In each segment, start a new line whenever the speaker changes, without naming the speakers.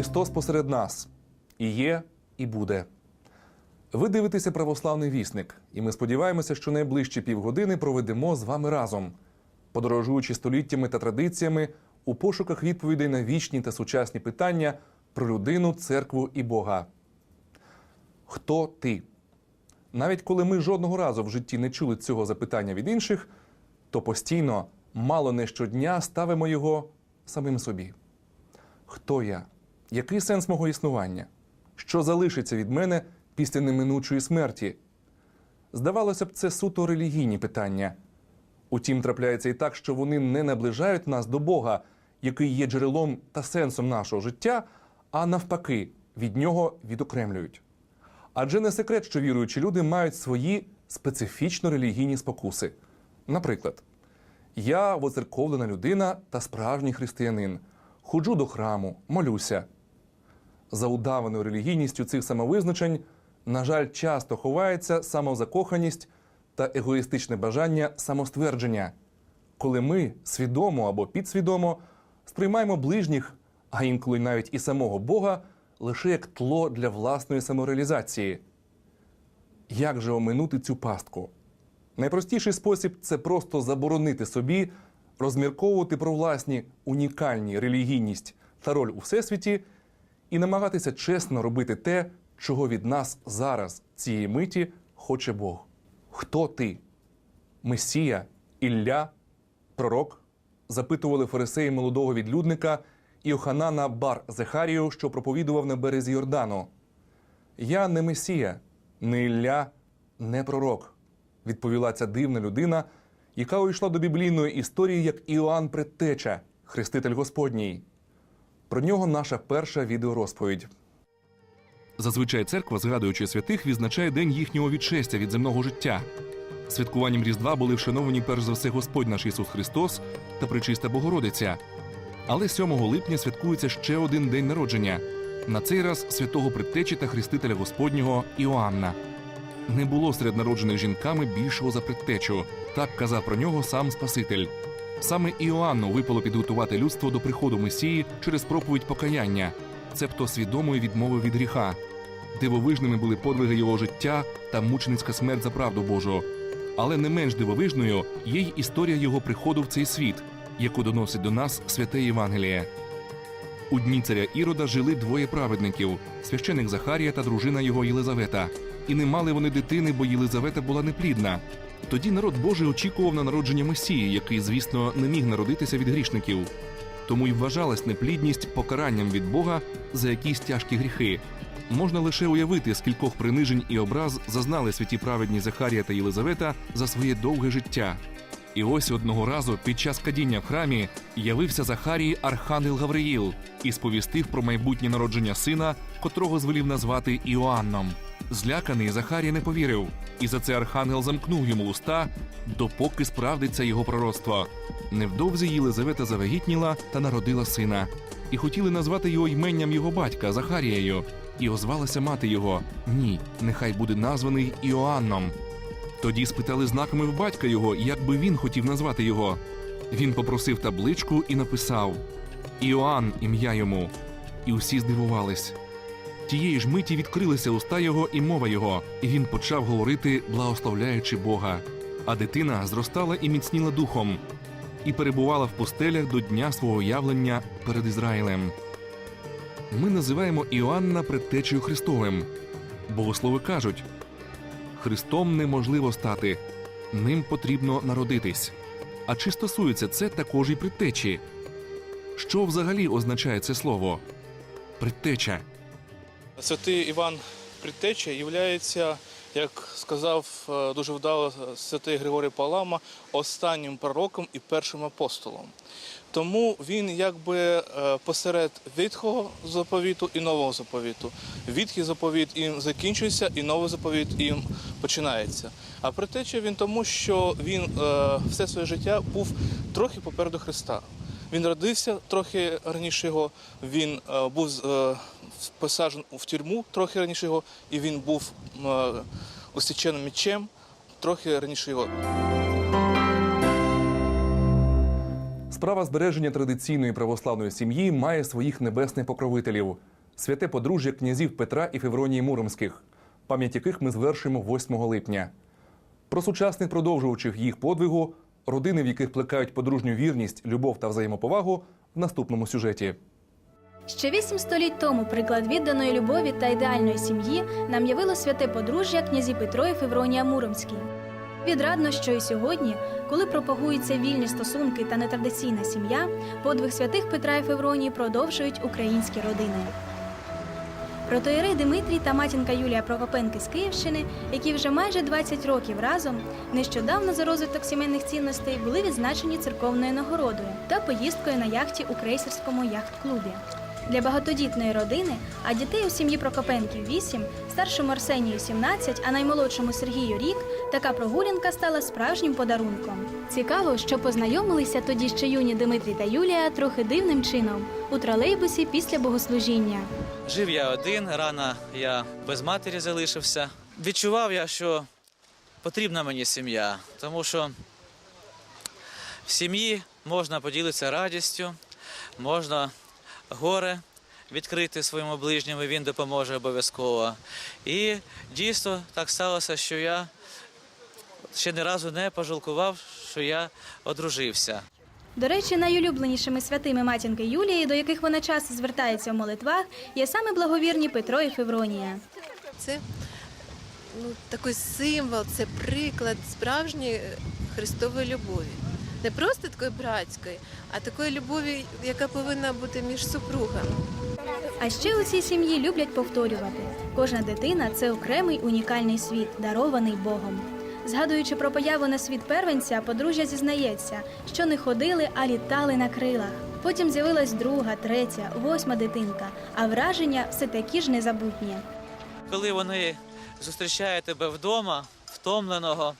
Христос посеред нас і є, і буде. Ви дивитеся православний вісник, і ми сподіваємося, що найближчі півгодини проведемо з вами разом, подорожуючи століттями та традиціями у пошуках відповідей на вічні та сучасні питання про людину, церкву і Бога. Хто ти? Навіть коли ми жодного разу в житті не чули цього запитання від інших, то постійно, мало не щодня ставимо його самим собі. Хто я? Який сенс мого існування? Що залишиться від мене після неминучої смерті? Здавалося б, це суто релігійні питання. Утім, трапляється і так, що вони не наближають нас до Бога, який є джерелом та сенсом нашого життя, а навпаки, від нього відокремлюють. Адже не секрет, що віруючі люди мають свої специфічно релігійні спокуси. Наприклад, я воцерковлена людина та справжній християнин. Ходжу до храму, молюся. За удаваною релігійністю цих самовизначень, на жаль, часто ховається самозакоханість та егоїстичне бажання самоствердження, коли ми свідомо або підсвідомо сприймаємо ближніх, а інколи навіть і самого Бога, лише як тло для власної самореалізації. Як же оминути цю пастку? Найпростіший спосіб це просто заборонити собі розмірковувати про власні унікальні релігійність та роль у всесвіті і намагатися чесно робити те, чого від нас зараз, цієї миті, хоче Бог. Хто ти? Месія, Ілля, пророк? запитували фарисеї молодого відлюдника Іоханана Бар Зехарію, що проповідував на березі Йордану. Я не Месія, не Ілля, не пророк, відповіла ця дивна людина, яка увійшла до біблійної історії як Іоанн Предтеча, хреститель Господній. Про нього наша перша відеорозповідь. Зазвичай церква, згадуючи святих, відзначає день їхнього відшестя від земного життя. Святкуванням Різдва були вшановані перш за все Господь наш Ісус Христос та Пречиста Богородиця. Але 7 липня святкується ще один день народження. На цей раз святого предтечі та хрестителя Господнього Іоанна. Не було серед народжених жінками більшого за предтечу. Так казав про нього сам Спаситель. Саме Іоанну випало підготувати людство до приходу Месії через проповідь покаяння, цебто свідомої відмови від гріха. Дивовижними були подвиги його життя та мученицька смерть за правду Божу. Але не менш дивовижною є й історія його приходу в цей світ, яку доносить до нас святе Євангеліє. У дні царя Ірода жили двоє праведників священик Захарія та дружина його Єлизавета. І не мали вони дитини, бо Єлизавета була неплідна. Тоді народ Божий очікував на народження Месії, який, звісно, не міг народитися від грішників. Тому й вважалась неплідність покаранням від Бога за якісь тяжкі гріхи. Можна лише уявити, скількох принижень і образ зазнали святі праведні Захарія та Єлизавета за своє довге життя. І ось одного разу під час кадіння в храмі явився Захарії Архангел Гавриїл і сповістив про майбутнє народження сина, котрого звелів назвати Іоанном. Зляканий Захарій не повірив, і за це архангел замкнув йому уста, допоки справдиться його пророцтво. Невдовзі Єлизавета завагітніла та народила сина, і хотіли назвати його йменням його батька Захарією. І озвалася мати його: Ні, нехай буде названий Іоанном. Тоді спитали знаками в батька його, як би він хотів назвати його. Він попросив табличку і написав Іоанн ім'я йому. І усі здивувались. Тієї ж миті відкрилися уста його і мова його, і він почав говорити, благословляючи Бога. А дитина зростала і міцніла духом, і перебувала в пустелях до дня свого явлення перед Ізраїлем. Ми називаємо Іоанна предтечею Христовим. Богослови кажуть: Христом неможливо стати, ним потрібно народитись. А чи стосується це також і предтечі? Що взагалі означає це слово? Предтеча.
Святий Іван Предтеча є, як сказав е, дуже вдало святий Григорій Палама, останнім пророком і першим апостолом. Тому він якби е, посеред Ветхого заповіту і нового заповіту. Відхий заповіт їм закінчується, і новий заповіт їм починається. А предтеча він тому, що він е, все своє життя був трохи попереду Христа. Він родився трохи раніше його, він е, був посаджений в тюрму трохи раніше його, і він був усіченим мечем трохи раніше його.
Справа збереження традиційної православної сім'ї має своїх небесних покровителів святе подружжя князів Петра і Февронії Муромських, пам'ять яких ми звершуємо 8 липня. Про сучасних продовжувачів їх подвигу, родини, в яких плекають подружню вірність, любов та взаємоповагу, в наступному сюжеті.
Ще вісім століть тому приклад відданої любові та ідеальної сім'ї нам явило святе подружжя князі Петро і Февронія Муромські. Відрадно, що і сьогодні, коли пропагуються вільні стосунки та нетрадиційна сім'я, подвиг святих Петра і Февронії продовжують українські родини. Протоєрей Дмитрій та матінка Юлія Прокопенки з Київщини, які вже майже 20 років разом, нещодавно за розвиток сімейних цінностей були відзначені церковною нагородою та поїздкою на яхті у крейсерському яхт-клубі. Для багатодітної родини, а дітей у сім'ї Прокопенків 8, старшому Арсенію 17, а наймолодшому Сергію рік, така прогулянка стала справжнім подарунком. Цікаво, що познайомилися тоді ще юні Дмитрій та Юлія трохи дивним чином у тролейбусі після богослужіння.
Жив я один, рано я без матері залишився. Відчував я, що потрібна мені сім'я, тому що в сім'ї можна поділитися радістю, можна горе відкрити своєму ближньому, він допоможе обов'язково. І дійсно так сталося, що я ще ні разу не пожалкував, що я одружився.
До речі, найулюбленішими святими матінки Юлії, до яких вона часто звертається в молитвах, є саме благовірні Петро і Февронія.
Це ну, такий символ, це приклад справжньої Христової любові. Не просто такої братської, а такої любові, яка повинна бути між супругами.
А ще у цій сім'ї люблять повторювати: кожна дитина це окремий унікальний світ, дарований Богом. Згадуючи про появу на світ первенця, подружжя зізнається, що не ходили, а літали на крилах. Потім з'явилась друга, третя, восьма дитинка, а враження все такі ж незабутні.
коли вони зустрічають тебе вдома, втомленого,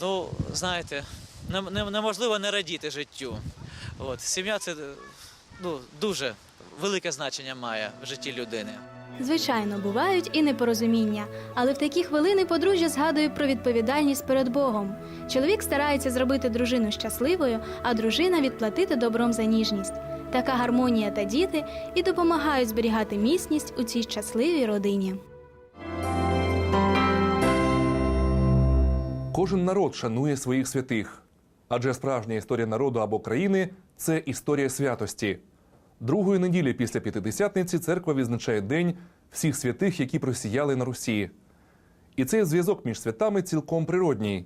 ну, знаєте, не- не- неможливо не радіти життю. От, сім'я це ну, дуже велике значення має в житті людини.
Звичайно, бувають і непорозуміння, але в такі хвилини подружжя згадує про відповідальність перед Богом. Чоловік старається зробити дружину щасливою, а дружина відплатити добром за ніжність. Така гармонія та діти і допомагають зберігати міцність у цій щасливій родині.
Кожен народ шанує своїх святих, адже справжня історія народу або країни це історія святості. Другої неділі після п'ятидесятниці церква відзначає день всіх святих, які просіяли на Русі. І цей зв'язок між святами цілком природній.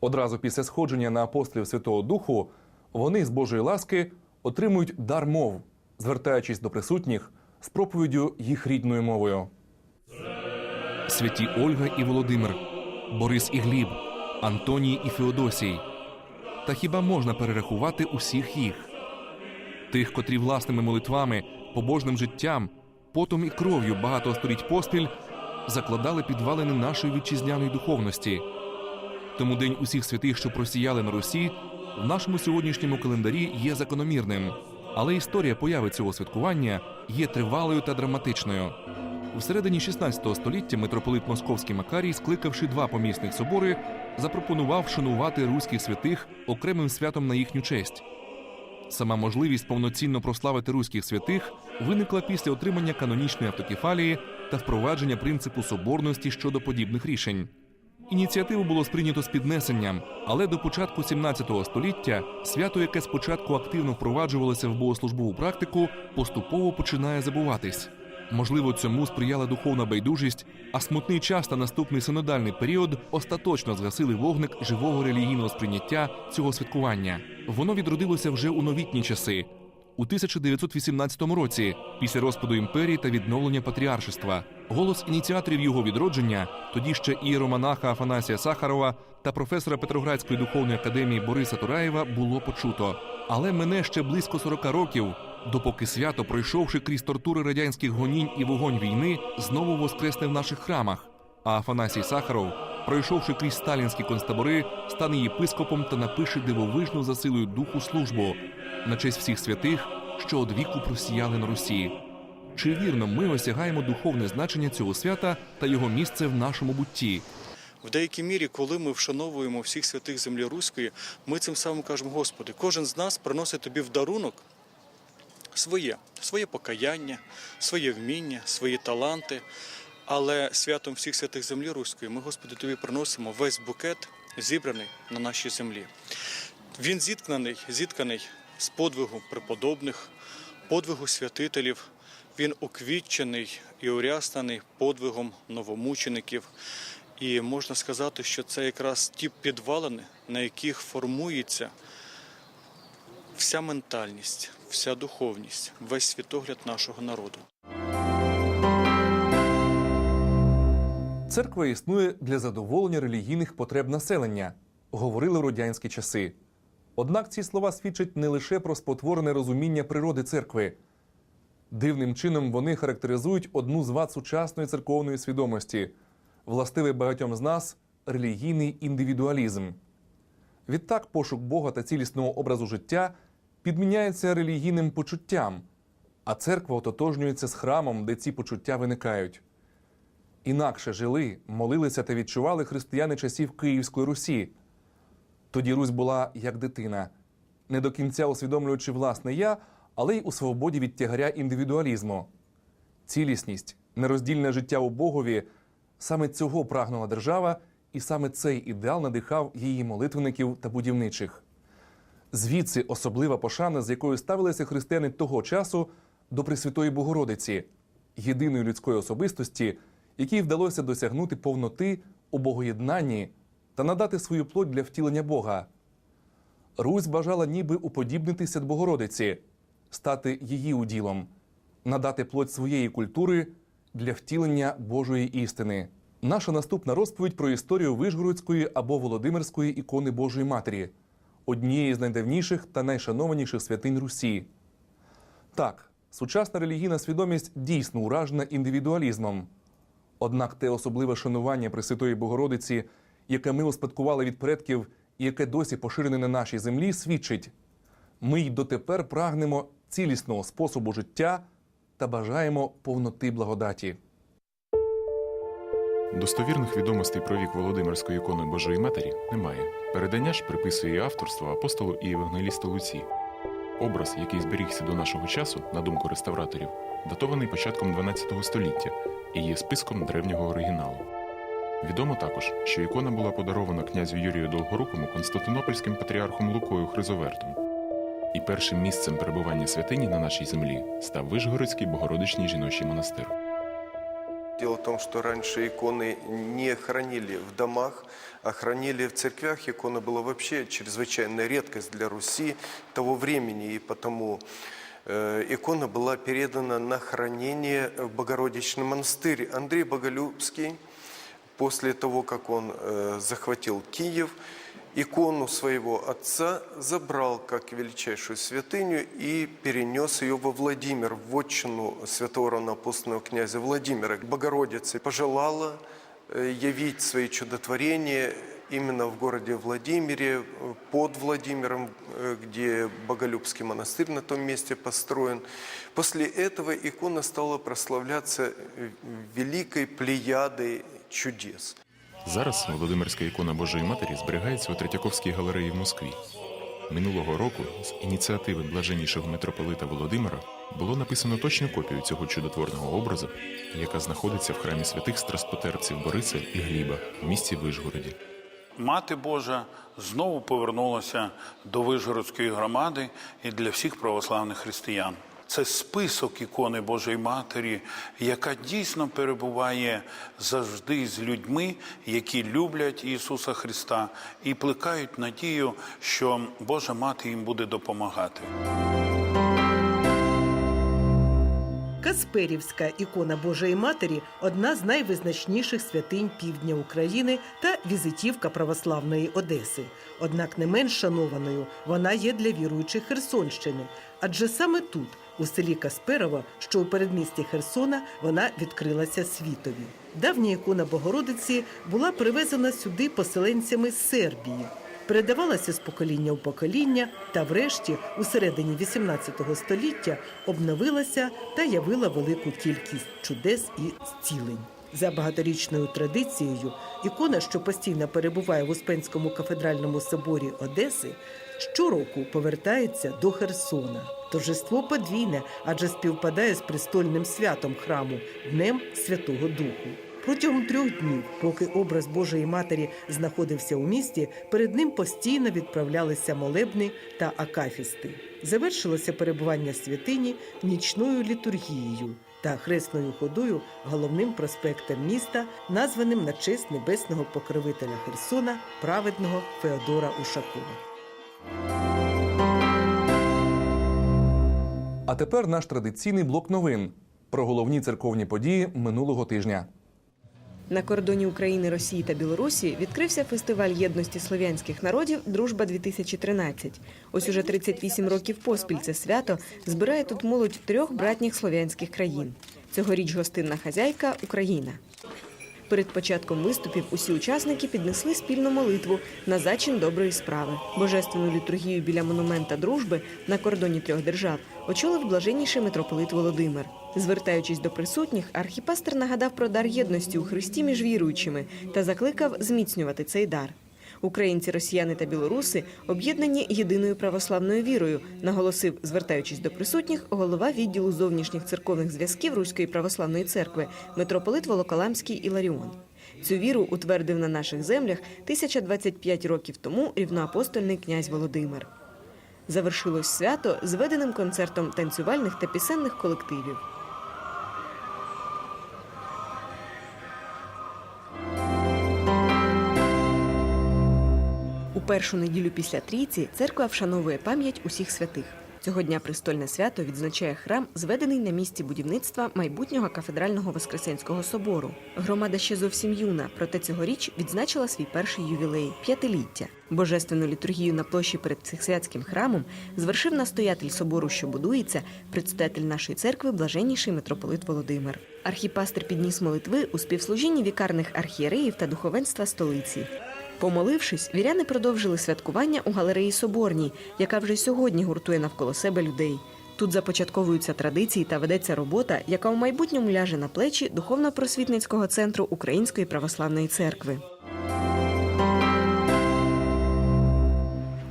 Одразу після сходження на апостолів Святого Духу вони з Божої ласки отримують дар мов, звертаючись до присутніх з проповіддю їх рідною мовою. Святі Ольга і Володимир, Борис і Гліб, Антоній і Феодосій. Та хіба можна перерахувати усіх їх? Тих, котрі власними молитвами, побожним життям, потом і кров'ю багато століть поспіль закладали підвалини нашої вітчизняної духовності. Тому День усіх святих, що просіяли на Русі, в нашому сьогоднішньому календарі є закономірним. Але історія появи цього святкування є тривалою та драматичною. У середині 16 століття митрополит Московський Макарій, скликавши два помісних собори, запропонував шанувати руських святих окремим святом на їхню честь. Сама можливість повноцінно прославити руських святих виникла після отримання канонічної автокефалії та впровадження принципу соборності щодо подібних рішень. Ініціативу було сприйнято з піднесенням, але до початку 17 століття свято, яке спочатку активно впроваджувалося в богослужбову практику, поступово починає забуватись. Можливо, цьому сприяла духовна байдужість, а смутний час та наступний синодальний період остаточно згасили вогник живого релігійного сприйняття цього святкування. Воно відродилося вже у новітні часи. У 1918 році, після розпаду імперії та відновлення патріаршества, голос ініціаторів його відродження, тоді ще ієромонаха Афанасія Сахарова та професора Петроградської духовної академії Бориса Тураєва було почуто. Але мене ще близько 40 років, допоки свято, пройшовши крізь тортури радянських гонінь і вогонь війни, знову воскресне в наших храмах. А Афанасій Сахаров, пройшовши крізь сталінські концтабори, стане єпископом та напише дивовижну за силою духу службу на честь всіх святих, що одвіку просіяли на Русі. Чи вірно ми осягаємо духовне значення цього свята та його місце в нашому бутті?
В деякій мірі, коли ми вшановуємо всіх святих землі Руської, ми цим самим кажемо, Господи, кожен з нас приносить тобі в дарунок своє, своє покаяння, своє вміння, свої таланти. Але святом всіх святих землі Руської ми, Господи, тобі приносимо весь букет, зібраний на нашій землі. Він зіткнений, зітканий з подвигу преподобних, подвигу святителів. Він уквітчений і уряснаний подвигом новомучеників. І можна сказати, що це якраз ті підвалини, на яких формується вся ментальність, вся духовність, весь світогляд нашого народу.
Церква існує для задоволення релігійних потреб населення, говорили в радянські часи. Однак ці слова свідчать не лише про спотворене розуміння природи церкви. Дивним чином вони характеризують одну з вад сучасної церковної свідомості, властивий багатьом з нас релігійний індивідуалізм. Відтак пошук Бога та цілісного образу життя підміняється релігійним почуттям, а церква ототожнюється з храмом, де ці почуття виникають. Інакше жили, молилися та відчували християни часів Київської Русі. Тоді Русь була як дитина, не до кінця усвідомлюючи власне я, але й у свободі від тягаря індивідуалізму. Цілісність, нероздільне життя у Богові саме цього прагнула держава, і саме цей ідеал надихав її молитвенників та будівничих. Звідси особлива пошана, з якою ставилися християни того часу до Пресвятої Богородиці, єдиної людської особистості, якій вдалося досягнути повноти у богоєднанні та надати свою плоть для втілення Бога. Русь бажала ніби уподібнитися до Богородиці, стати її уділом, надати плоть своєї культури для втілення Божої істини. Наша наступна розповідь про історію Вишгородської або Володимирської ікони Божої Матері, однієї з найдавніших та найшанованіших святинь Русі. Так, сучасна релігійна свідомість дійсно уражена індивідуалізмом. Однак те особливе шанування Пресвятої Богородиці, яке ми успадкували від предків і яке досі поширене на нашій землі, свідчить: ми й дотепер прагнемо цілісного способу життя та бажаємо повноти благодаті.
Достовірних відомостей про вік Володимирської ікони Божої Матері немає. Передання ж приписує авторство апостолу і евангелісту Луці. Образ, який зберігся до нашого часу, на думку реставраторів, датований початком 12 століття і є списком древнього оригіналу. Відомо також, що ікона була подарована князю Юрію Долгорукому Константинопольським патріархом Лукою Хризовертом. І першим місцем перебування святині на нашій землі став Вишгородський Богородичний жіночий монастир.
Дело в том, что раньше иконы не хранили в домах, а хранили в церквях. Икона была вообще чрезвычайная редкость для Руси того времени, и потому э, икона была передана на хранение в Богородичный монастырь. Андрей Боголюбский, после того, как он э, захватил Киев, икону своего отца забрал как величайшую святыню и перенес ее во Владимир, в отчину святого равноапостольного князя Владимира. Богородица пожелала э, явить свои чудотворения именно в городе Владимире, под Владимиром, э, где Боголюбский монастырь на том месте построен. После этого икона стала прославляться э, великой плеядой чудес.
Зараз Володимирська ікона Божої Матері зберігається у Третьяковській галереї в Москві. Минулого року з ініціативи блаженнішого митрополита Володимира було написано точну копію цього чудотворного образу, яка знаходиться в храмі святих страстпотерців Бориса і Гліба в місті Вишгороді.
Мати Божа знову повернулася до Вишгородської громади і для всіх православних християн. Це список ікони Божої Матері, яка дійсно перебуває завжди з людьми, які люблять Ісуса Христа і плекають надію, що Божа Мати їм буде допомагати.
Касперівська ікона Божої Матері одна з найвизначніших святинь півдня України та візитівка православної Одеси. Однак не менш шанованою вона є для віруючих Херсонщини, адже саме тут, у селі Касперово, що у передмісті Херсона, вона відкрилася світові. Давня ікона Богородиці була привезена сюди поселенцями з Сербії. Передавалася з покоління в покоління та, врешті, у середині XVIII століття обновилася та явила велику кількість чудес і зцілень. За багаторічною традицією, ікона, що постійно перебуває в Успенському кафедральному соборі Одеси, щороку повертається до Херсона. Торжество подвійне, адже співпадає з престольним святом храму Днем Святого Духу. Протягом трьох днів, поки образ Божої Матері знаходився у місті, перед ним постійно відправлялися молебни та акафісти. Завершилося перебування святині нічною літургією та хресною ходою головним проспектом міста, названим на честь небесного покровителя Херсона, праведного Феодора Ушакова.
А тепер наш традиційний блок новин про головні церковні події минулого тижня.
На кордоні України, Росії та Білорусі відкрився фестиваль єдності слов'янських народів Дружба 2013 Ось уже 38 років поспіль це свято збирає тут молодь трьох братніх слов'янських країн. Цьогоріч гостинна хазяйка Україна. Перед початком виступів усі учасники піднесли спільну молитву на зачин доброї справи. Божественну літургію біля монумента дружби на кордоні трьох держав очолив блаженніший митрополит Володимир. Звертаючись до присутніх, архіпастер нагадав про дар єдності у Христі між віруючими та закликав зміцнювати цей дар. Українці, росіяни та білоруси об'єднані єдиною православною вірою, наголосив, звертаючись до присутніх, голова відділу зовнішніх церковних зв'язків Руської православної церкви митрополит Волоколамський Іларіон. Цю віру утвердив на наших землях 1025 років тому рівноапостольний князь Володимир. Завершилось свято зведеним концертом танцювальних та пісенних колективів. Першу неділю після трійці церква вшановує пам'ять усіх святих. Цього дня престольне свято відзначає храм, зведений на місці будівництва майбутнього кафедрального Воскресенського собору. Громада ще зовсім юна, проте цьогоріч відзначила свій перший ювілей п'ятиліття. Божественну літургію на площі перед психсвятським храмом звершив настоятель собору, що будується, предстоятель нашої церкви, блаженніший митрополит Володимир. Архіпастер підніс молитви у співслужінні вікарних архієреїв та духовенства столиці. Помолившись, віряни продовжили святкування у галереї Соборній, яка вже сьогодні гуртує навколо себе людей. Тут започатковуються традиції та ведеться робота, яка у майбутньому ляже на плечі духовно-просвітницького центру Української православної церкви.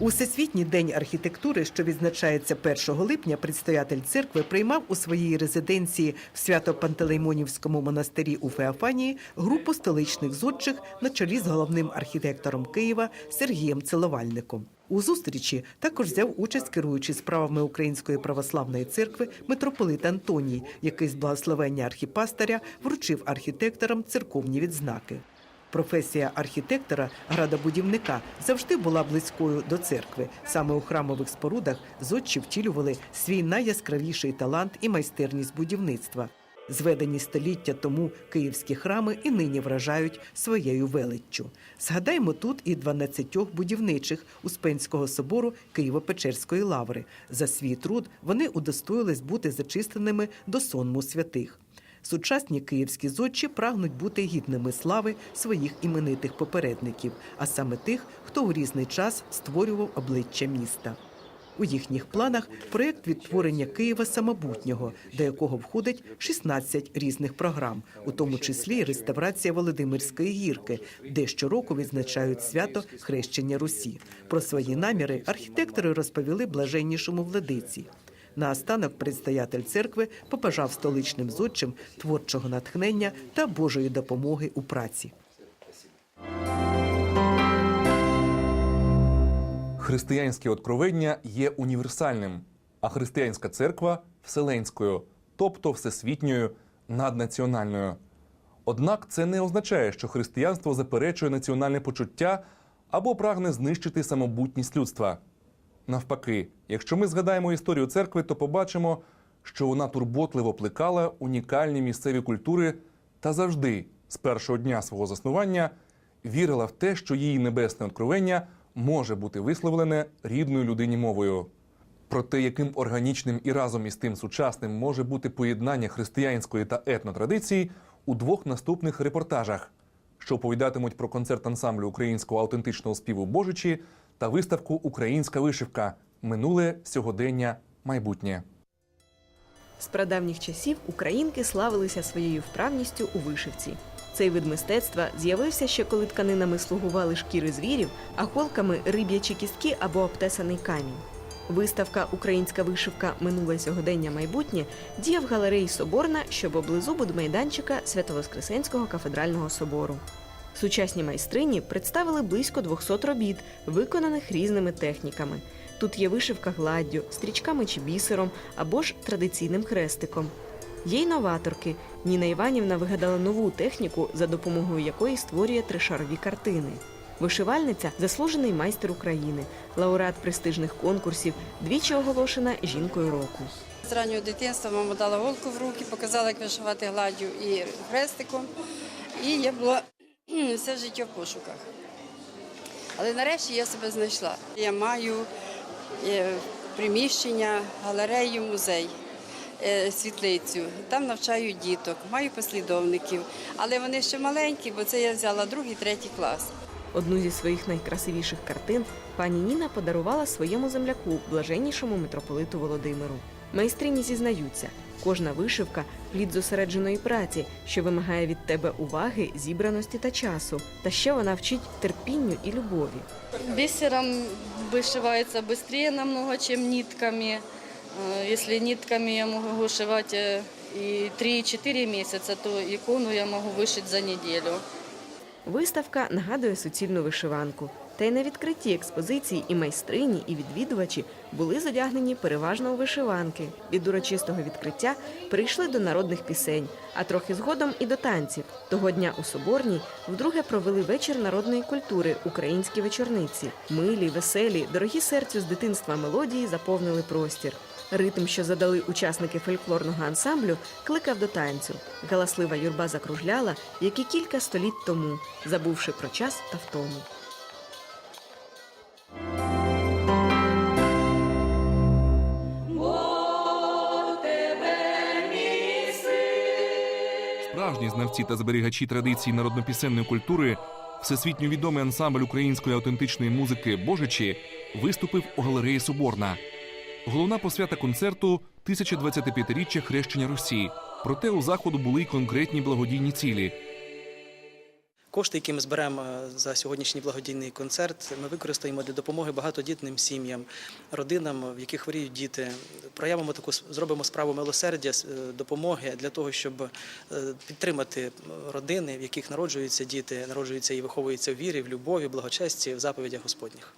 У Всесвітній день архітектури, що відзначається 1 липня, предстоятель церкви приймав у своїй резиденції в Свято-Пантелеймонівському монастирі у Феофанії групу столичних зодчих на чолі з головним архітектором Києва Сергієм Целовальником. У зустрічі також взяв участь керуючий справами Української православної церкви митрополит Антоній, який з благословення архіпастаря вручив архітекторам церковні відзнаки. Професія архітектора, градобудівника завжди була близькою до церкви. Саме у храмових спорудах зодчі втілювали свій найяскравіший талант і майстерність будівництва. Зведені століття тому київські храми і нині вражають своєю величчю. Згадаймо тут і 12 будівничих Успенського собору Києво-Печерської лаври. За свій труд вони удостоїлись бути зачистеними до сонму святих. Сучасні київські зодчі прагнуть бути гідними слави своїх іменитих попередників, а саме тих, хто у різний час створював обличчя міста. У їхніх планах проєкт відтворення Києва самобутнього, до якого входить 16 різних програм, у тому числі й реставрація Володимирської гірки, де щороку відзначають свято хрещення Русі. Про свої наміри архітектори розповіли блаженнішому владиці. Наостанок предстоятель церкви побажав столичним зодчим творчого натхнення та Божої допомоги у праці.
Християнське откровення є універсальним, а християнська церква вселенською, тобто всесвітньою, наднаціональною. Однак це не означає, що християнство заперечує національне почуття або прагне знищити самобутність людства. Навпаки, якщо ми згадаємо історію церкви, то побачимо, що вона турботливо плекала унікальні місцеві культури та завжди, з першого дня свого заснування, вірила в те, що її небесне откровення може бути висловлене рідною людині мовою. Про те, яким органічним і разом із тим сучасним може бути поєднання християнської та етнотрадиції у двох наступних репортажах, що оповідатимуть про концерт ансамблю українського аутентичного співу Божичі та виставку Українська вишивка минуле сьогодення майбутнє.
З прадавніх часів українки славилися своєю вправністю у вишивці. Цей вид мистецтва з'явився ще коли тканинами слугували шкіри звірів, а голками риб'ячі кістки або обтесаний камінь. Виставка Українська вишивка Минуле сьогодення майбутнє діє в галереї Соборна, що поблизу будмайданчика Свято-Воскресенського кафедрального собору. Сучасні майстрині представили близько 200 робіт, виконаних різними техніками. Тут є вишивка гладдю, стрічками чи бісером або ж традиційним хрестиком. Є й новаторки. Ніна Іванівна вигадала нову техніку, за допомогою якої створює тришарові картини. Вишивальниця заслужений майстер України, лауреат престижних конкурсів, двічі оголошена жінкою року.
З раннього дитинства мама дала голку в руки, показала, як вишивати гладдю і хрестиком. І я була все життя в пошуках. Але нарешті я себе знайшла. Я маю е, приміщення, галерею, музей, е, світлицю. Там навчаю діток, маю послідовників. Але вони ще маленькі, бо це я взяла другий, третій клас.
Одну зі своїх найкрасивіших картин пані Ніна подарувала своєму земляку, блаженнішому митрополиту Володимиру. Майстрині зізнаються, кожна вишивка плід зосередженої праці, що вимагає від тебе уваги, зібраності та часу. Та ще вона вчить терпінню і любові.
Бисером вышивается быстрее намного, чем нитками. Э, Если нитками я могу вышивать э, и 3-4 месяца, то икону я могу вышить за неделю.
Виставка нагадує суцільну вишиванку. Та й на відкритті експозиції і майстрині, і відвідувачі були зодягнені переважно у вишиванки. Від урочистого відкриття перейшли до народних пісень, а трохи згодом і до танців. Того дня у Соборній вдруге провели вечір народної культури українські вечорниці. Милі, веселі, дорогі серцю з дитинства мелодії заповнили простір. Ритм, що задали учасники фольклорного ансамблю, кликав до танцю. Галаслива юрба закружляла, як і кілька століть тому, забувши про час та втому.
Справжні знавці та зберігачі традицій народнопісенної культури, всесвітньо відомий ансамбль української аутентичної музики Божичі виступив у галереї Соборна. Головна посвята концерту 1025-річчя хрещення Русі. Проте у заходу були й конкретні благодійні цілі.
Кошти, які ми зберемо е, за сьогоднішній благодійний концерт, ми використаємо для допомоги багатодітним сім'ям, родинам, в яких хворіють діти. Проявимо таку зробимо справу милосердя, е, допомоги для того, щоб е, підтримати родини, в яких народжуються діти, народжуються і виховуються в вірі, в любові, благочесті, в заповідях Господніх.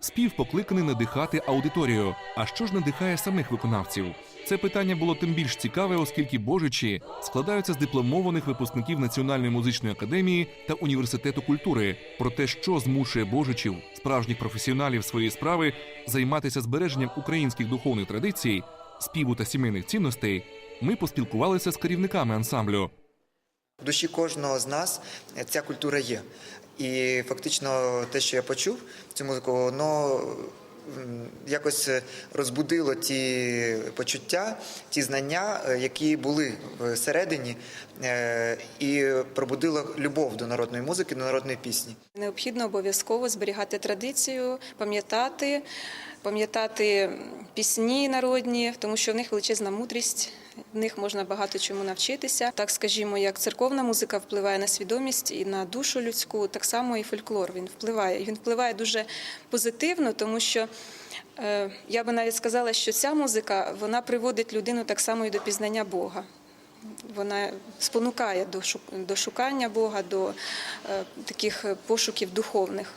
Спів покликаний надихати аудиторію. А що ж надихає самих виконавців? Це питання було тим більш цікаве, оскільки божичі складаються з дипломованих випускників Національної музичної академії та університету культури. Про те, що змушує божичів, справжніх професіоналів своєї справи, займатися збереженням українських духовних традицій, співу та сімейних цінностей, ми поспілкувалися з керівниками ансамблю.
В душі кожного з нас ця культура є. І фактично те, що я почув цю музику, воно якось розбудило ті почуття, ті знання, е, які були всередині, е, і пробудило любов до народної музики, до народної пісні.
Необхідно обов'язково зберігати традицію, пам'ятати, пам'ятати пісні народні, тому що в них величезна мудрість. В них можна багато чому навчитися. Так скажімо, як церковна музика впливає на свідомість і на душу людську, так само і фольклор він впливає. Він впливає дуже позитивно, тому що е, я би навіть сказала, що ця музика вона приводить людину так само і до пізнання Бога. Вона спонукає до шу- до шукання Бога, до е, таких пошуків духовних.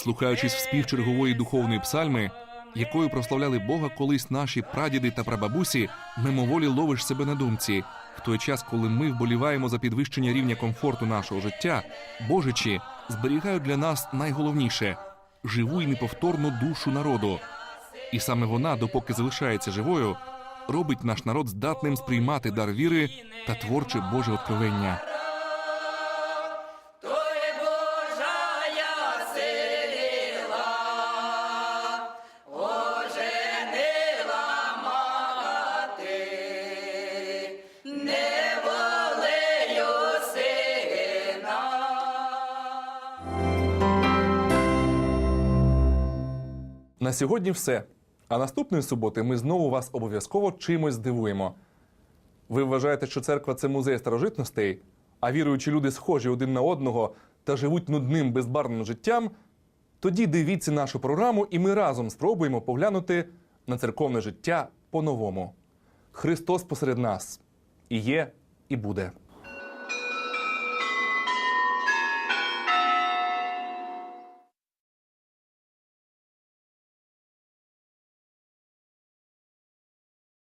Слухаючись в чергової духовної псальми, якою прославляли Бога колись наші прадіди та прабабусі, мимоволі ловиш себе на думці. В той час, коли ми вболіваємо за підвищення рівня комфорту нашого життя, божичі зберігають для нас найголовніше живу і неповторну душу народу. І саме вона, допоки залишається живою, робить наш народ здатним сприймати дар віри та творче Боже откровення. На сьогодні все. А наступної суботи ми знову вас обов'язково чимось здивуємо. Ви вважаєте, що церква це музей старожитностей? а віруючі люди схожі один на одного та живуть нудним безбарвним життям, тоді дивіться нашу програму, і ми разом спробуємо поглянути на церковне життя по-новому. Христос посеред нас і є, і буде.